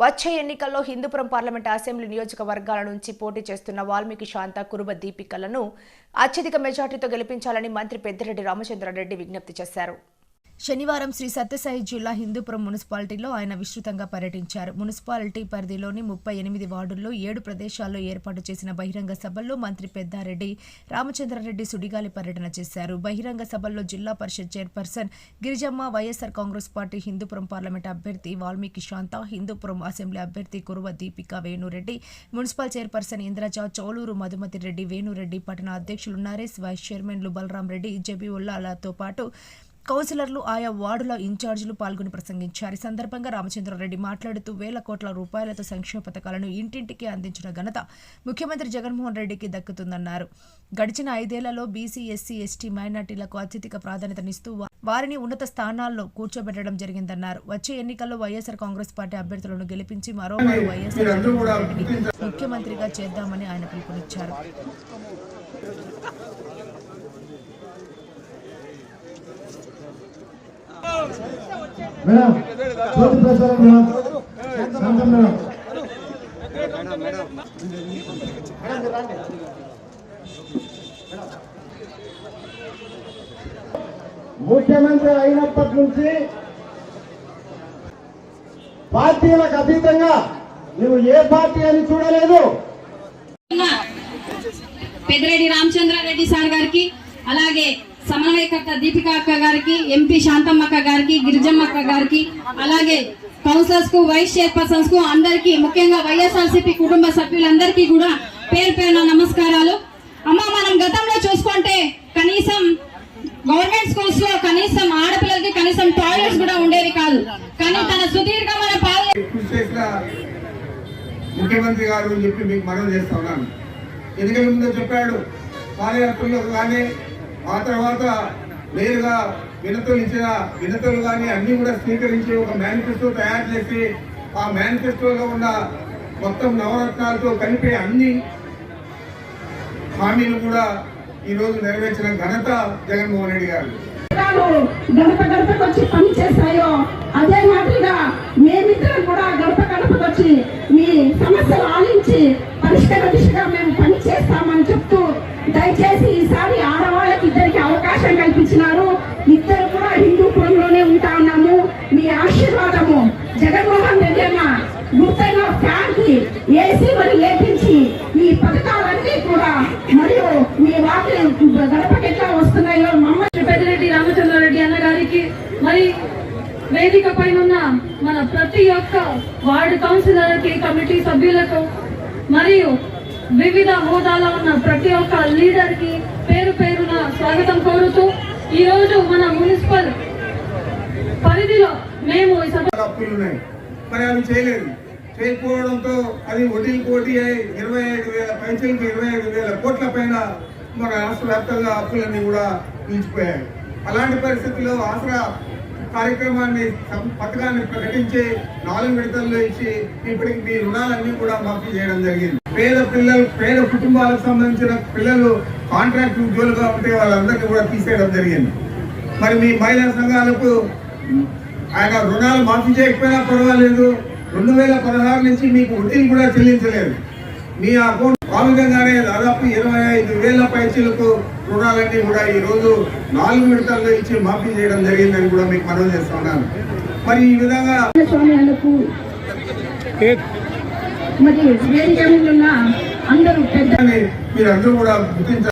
వచ్చే ఎన్నికల్లో Hindupuram parliament assembly నియోజకవర్గాల నుంచి పోటీ చేస్తున్న వాల్మీకి శాంత కురుబ దీపికలను అత్యధిక మెజార్టీతో గెలిపించాలని మంత్రి పెద్దిరెడ్డి రామచంద్రారెడ్డి విజ్ఞప్తి చేశారు. శనివారం శ్రీ సత్యసాయి జిల్లా హిందూపురం మున్సిపాలిటీలో ఆయన విస్తృతంగా పర్యటించారు. మున్సిపాలిటీ పరిధిలోని ముప్పై ఎనిమిది వార్డుల్లో ఏడు ప్రదేశాల్లో ఏర్పాటు చేసిన బహిరంగ సభల్లో మంత్రి పెద్దారెడ్డి రామచంద్రారెడ్డి సుడిగాలి పర్యటన చేశారు. బహిరంగ సభల్లో జిల్లా పరిషత్ చైర్పర్సన్ గిరిజమ్మ వైఎస్ఆర్ కాంగ్రెస్ పార్టీ హిందూపురం పార్లమెంట్ అభ్యర్థి వాల్మీకి శాంత హిందూపురం అసెంబ్లీ అభ్యర్థి కురువ దీపిక వేణురెడ్డి మున్సిపల్ చైర్పర్సన్ ఇంద్రజా చౌలూరు మధుమతి రెడ్డి వేణురెడ్డి పట్టణ అధ్యక్షులు నరేష్ వైస్ చైర్మన్లు బలరాం రెడ్డి జబీవుల్లాలతో పాటు కౌన్సిలర్లు ఆయా వార్డుల ఇన్ఛార్జీలు పాల్గొని ప్రసంగించారు. ఈ సందర్భంగా రామచంద్రారెడ్డి మాట్లాడుతూ వేల కోట్ల రూపాయలతో సంక్షేమ పథకాలను ఇంటింటికి అందించిన ఘనత ముఖ్యమంత్రి జగన్మోహన్ రెడ్డికి దక్కుతుందన్నారు. గడిచిన ఐదేళ్ళలో బీసీ ఎస్సీ ఎస్టీ మైనార్టీలకు అత్యధిక ప్రాధాన్యతనిస్తూ వారిని ఉన్నత స్థానాల్లో కూర్చోబెట్టడం జరిగిందన్నారు. వచ్చే ఎన్నికల్లో వైఎస్ఆర్ కాంగ్రెస్ పార్టీ అభ్యర్థులను గెలిపించి మరోమారు వైఎస్ఆర్ ముఖ్యమంత్రిగా చేద్దామని ఆయన పిలుపునిచ్చారు. Madam Jyothi Prasad madam. Shantham madam. ముఖ్యమంత్రి అయినప్పటి నుంచి పార్టీలకు అతీతంగా నువ్వు ఏ పార్టీ అని చూడలేదు. పెద్దిరెడ్డి రామచంద్రారెడ్డి సార్ గారికి అలాగే సమన్వయకర్త దీపిక అక్క గారికి ఎంపీ శాంతమ్మ అక్క గారికి గిరిజమ్మ అక్క గారికి అలాగే కౌన్సిలర్స్కు వైస్ చైర్పర్సన్స్కు అందరికి ముఖ్యంగా వైఎస్ఆర్సీపీ కుటుంబ సభ్యులందరికీ కూడా పేరు పేరున నమస్కారాలు. అమ్మ మనం గతంలో చూసుకుంటే కనీసం గవర్నమెంట్ స్కూల్స్లో కనీసం ఆడపిల్లలకి కనీసం టాయిలెట్స్ కూడా ఉండేవి కాదు. కానీ తన సుదీర్ఘమైన ముఖ్యమంత్రి గారు అని చెప్పి మీకు మనం చేస్తా ఉన్నాను. ఎందుకంటే ముందు చెప్పాడు పాదయాత్రలో కానీ ఆ తర్వాత నేరుగా వినతులు ఇచ్చిన వినతులు కానీ అన్ని కూడా స్వీకరించి ఒక మేనిఫెస్టో తయారు చేసి ఆ మేనిఫెస్టోలో ఉన్న మొత్తం నవరత్నాలతో కలిపే అన్ని హామీలు కూడా ఈరోజు నెరవేర్చిన ఘనత జగన్మోహన్ రెడ్డి గారు. గడప గడపకు వచ్చి పని చేస్తాయో అదే మాదిరిగా మేమిద్దరం కూడా గడప గడపకు వచ్చి మీ సమస్యలు ఆలించి గుర్తైన ఫ్యాన్ ఏసీ మరి లేపించి ఈ పథకాలన్నీ కూడా మరియు మీ వాటి గడపకి ఎట్లా వస్తున్నాయో మమ్మల్ని పెద్దిరెడ్డి రామచంద్రారెడ్డి అన్న గారికి. మరి వేదిక పైన ఉన్న మన ప్రతి ఒక్క వార్డు కౌన్సిలర్కి కమిటీ సభ్యులకు మరియు వివిధ హోదాలో ఉన్న ప్రతి ఒక్క లీడర్కి పేరు పేరున స్వాగతం కోరుతూ ఈ రోజు మన మున్సిపల్ పరిధిలో మేము ఈ మరి అవి చేయలేదు. చేయకపోవడంతో అది వడ్డీ కోటి అయి ఇరవై ఐదు వేల పైసలకి ఇరవై ఐదు వేల కోట్ల పైన మన రాష్ట్ర వ్యాప్తంగా అప్పులన్నీ కూడా నిలిచిపోయాయి. అలాంటి పరిస్థితుల్లో ఆసరా కార్యక్రమాన్ని సం- పథకాన్ని ప్రకటించి నాలుగు విడతల్లో ఇచ్చి ఇప్పటికి మీ రుణాలన్నీ కూడా మాఫీ చేయడం జరిగింది. పేద పిల్లలు పేద కుటుంబాలకు సంబంధించిన పిల్లలు కాంట్రాక్ట్ ఉద్యోగులుగా ఉంటే వాళ్ళందరికీ కూడా తీసేయడం జరిగింది. మరి మీ మహిళా సంఘాలకు ఆయన రుణాలు మాఫీ చేయకపోయినా పర్వాలేదు. రెండు వేల పదహారు నుంచి మీకు వడ్డీలు కూడా చెల్లించలేదు. మీ అకౌంట్ విధంగానే దాదాపు ఇరవై ఐదు వేల పైసలకు రుణాలన్నీ కూడా ఈ రోజు నాలుగు విడతల్లో ఇచ్చి మాఫీ చేయడం జరిగిందని కూడా మీకు మనవి చేస్తున్నాను మరి ఈ విధంగా మరి అందరూ పెద్ద మీరు అందరూ కూడా గుర్తించాలి.